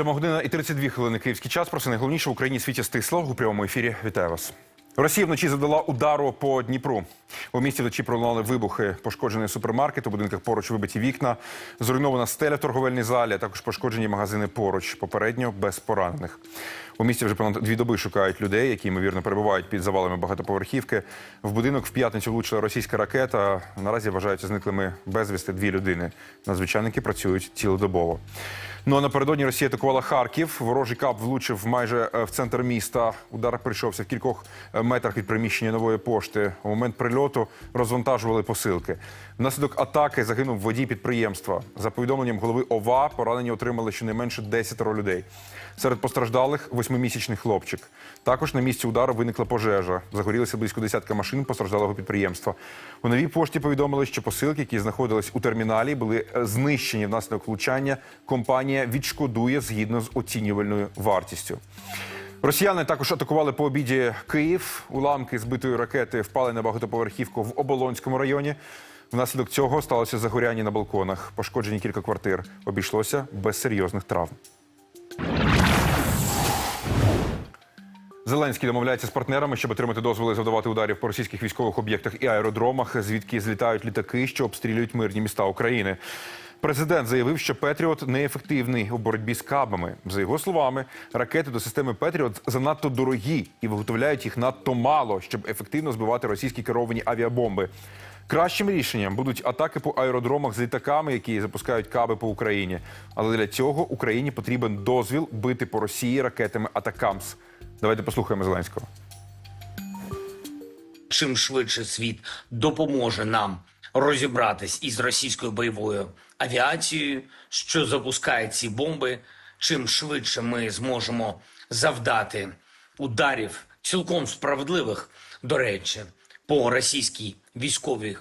Сьома година і 32 хвилини київський час. Про це найголовніше в Україні світі стисло у прямому ефірі. Вітаю вас. Росія вночі завдала удару по Дніпру. У місті вночі пролунали вибухи, пошкоджений супермаркет, у будинках поруч вибиті вікна, зруйнована стеля в торговельній залі, а також пошкоджені магазини поруч, попередньо без поранених. У місті вже понад дві доби шукають людей, які ймовірно перебувають під завалами багатоповерхівки. В будинок в п'ятницю влучила російська ракета. Наразі вважаються зниклими безвісти дві людини. Надзвичайники працюють цілодобово. Ну а напередодні Росія атакувала Харків. Ворожий кап влучив майже е, в центр міста. Удар прийшовся в кількох е, метрах від приміщення нової пошти. У момент прильоту розвантажували посилки. Внаслідок атаки загинув водій підприємства. За повідомленням голови ОВА, поранені отримали щонайменше 10 людей. Серед постраждалих восьмимісячний хлопчик. Також на місці удару виникла пожежа. Загорілися близько десятка машин постраждалого підприємства. У новій пошті повідомили, що посилки, які знаходились у терміналі, були е, знищені внаслідок влучання. Компанія відшкодує згідно з оцінювальною вартістю. Росіяни також атакували по обіді Київ. Уламки збитої ракети впали на багатоповерхівку в Оболонському районі. Внаслідок цього сталося загоряння на балконах. Пошкоджені кілька квартир. Обійшлося без серйозних травм. Зеленський домовляється з партнерами, щоб отримати дозволи завдавати ударів по російських військових об'єктах і аеродромах, звідки злітають літаки, що обстрілюють мирні міста України. Президент заявив, що Петріот неефективний у боротьбі з кабами. За його словами, ракети до системи Петріот занадто дорогі і виготовляють їх надто мало, щоб ефективно збивати російські керовані авіабомби. Кращим рішенням будуть атаки по аеродромах з літаками, які запускають каби по Україні. Але для цього Україні потрібен дозвіл бити по Росії ракетами Атакамс. Давайте послухаємо Зеленського. чим швидше світ допоможе нам розібратись із російською бойовою авіацією, що запускає ці бомби, чим швидше ми зможемо завдати ударів цілком справедливих, до речі, по російській військовій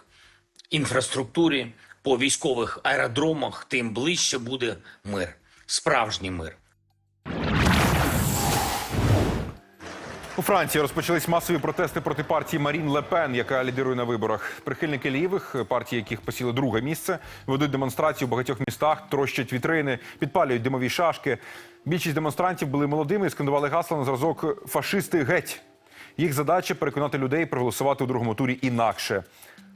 інфраструктурі, по військових аеродромах, тим ближче буде мир, справжній мир. У Франції розпочались масові протести проти партії Марін Ле Пен, яка лідирує на виборах. Прихильники лівих, партії яких посіли друге місце, ведуть демонстрації у багатьох містах, трощать вітрини, підпалюють димові шашки. Більшість демонстрантів були молодими і скандували гасла на зразок фашисти геть. Їх задача переконати людей проголосувати у другому турі інакше.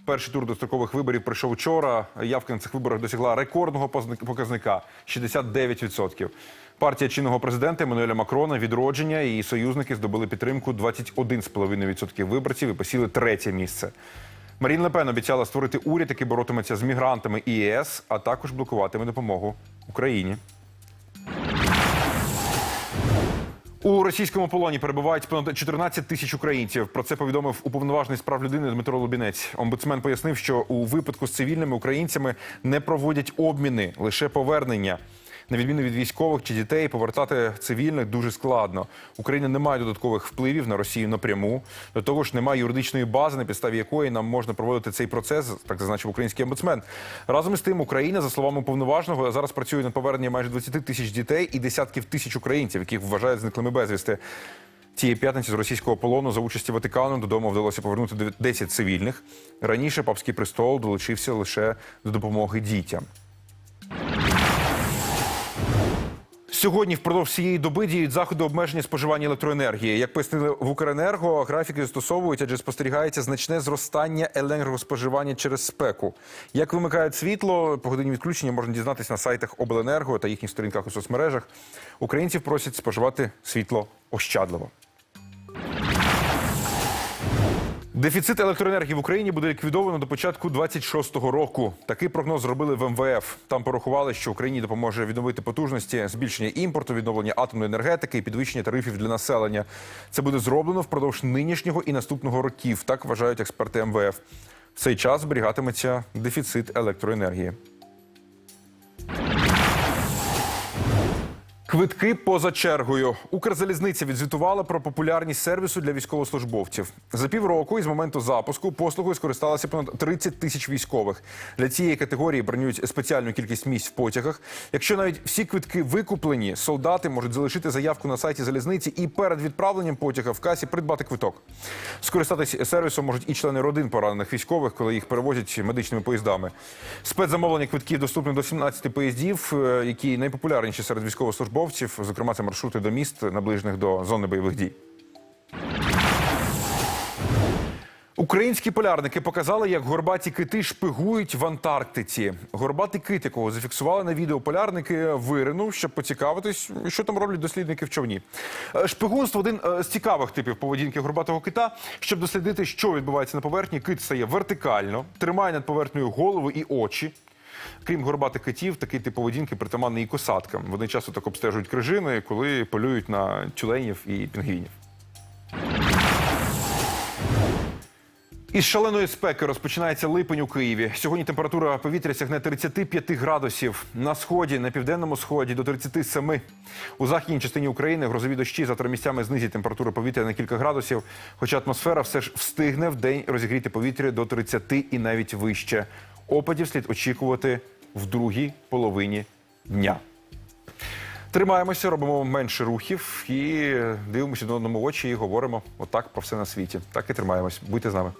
Перший тур дострокових виборів пройшов вчора. Явка на цих виборах досягла рекордного показника 69%. Партія чинного президента Еммануеля Макрона відродження і її союзники здобули підтримку 21,5% виборців і посіли третє місце. Марін Лепен обіцяла створити уряд, який боротиметься з мігрантами і ЄС, а також блокуватиме допомогу Україні. У російському полоні перебувають понад 14 тисяч українців. Про це повідомив уповноважений з прав людини Дмитро Лубінець. Омбудсмен пояснив, що у випадку з цивільними українцями не проводять обміни, лише повернення. На відміну від військових чи дітей, повертати цивільних дуже складно. Україна не має додаткових впливів на Росію напряму. До того ж, немає юридичної бази, на підставі якої нам можна проводити цей процес, так зазначив український омбудсмен. Разом із тим, Україна, за словами уповноваженого, зараз працює над поверненням майже 20 тисяч дітей і десятків тисяч українців, яких вважають зниклими безвісти. Цієї п'ятниці з російського полону за участі Ватикану додому вдалося повернути 10 цивільних. Раніше папський престол долучився лише до допомоги дітям. Сьогодні впродовж цієї доби діють заходи обмеження споживання електроенергії. Як пояснили в Укренерго, графіки застосовують, адже спостерігається значне зростання енергоспоживання через спеку. Як вимикають світло, по годині відключення можна дізнатися на сайтах обленерго та їхніх сторінках у соцмережах. Українців просять споживати світло ощадливо. Дефіцит електроенергії в Україні буде ліквідовано до початку 26-го року. Такий прогноз зробили в МВФ. Там порахували, що Україні допоможе відновити потужності, збільшення імпорту, відновлення атомної енергетики і підвищення тарифів для населення. Це буде зроблено впродовж нинішнього і наступного років. Так вважають експерти МВФ. В цей час зберігатиметься дефіцит електроенергії. Квитки поза чергою. Укрзалізниця відзвітувала про популярність сервісу для військовослужбовців. За півроку із моменту запуску послугою скористалося понад 30 тисяч військових. Для цієї категорії бронюють спеціальну кількість місць в потягах. Якщо навіть всі квитки викуплені, солдати можуть залишити заявку на сайті залізниці і перед відправленням потяга в касі придбати квиток. Скористатись сервісом можуть і члени родин поранених військових, коли їх перевозять медичними поїздами. Спецзамовлення квитків доступне до 17 поїздів, е, які найпопулярніші серед військовослужбовців. Зокрема, це маршрути до міст, наближених до зони бойових дій. Українські полярники показали, як горбаті кити шпигують в Антарктиці. Горбатий кит, якого зафіксували на відео полярники, виринув, щоб поцікавитись, що там роблять дослідники в човні. Е, Шпигунство один е, з цікавих типів поведінки горбатого кита. Щоб дослідити, що відбувається на поверхні, кит стає вертикально, тримає над поверхнею голову і очі. Крім горбатих китів, такий тип поведінки притаманний і косаткам. Вони часто так обстежують крижини, коли полюють на тюленів і пінгвінів. Із шаленої спеки розпочинається липень у Києві. Сьогодні температура повітря сягне 35 градусів. На сході, на південному сході до 37. У західній частині України грозові дощі завтра місцями знизять температуру повітря на кілька градусів. Хоча атмосфера все ж встигне в день розігріти повітря до 30 і навіть вище. Опадів слід очікувати в другій половині дня. Тримаємося, робимо менше рухів і дивимося до одному очі і говоримо отак про все на світі. Так і тримаємось. Будьте з нами.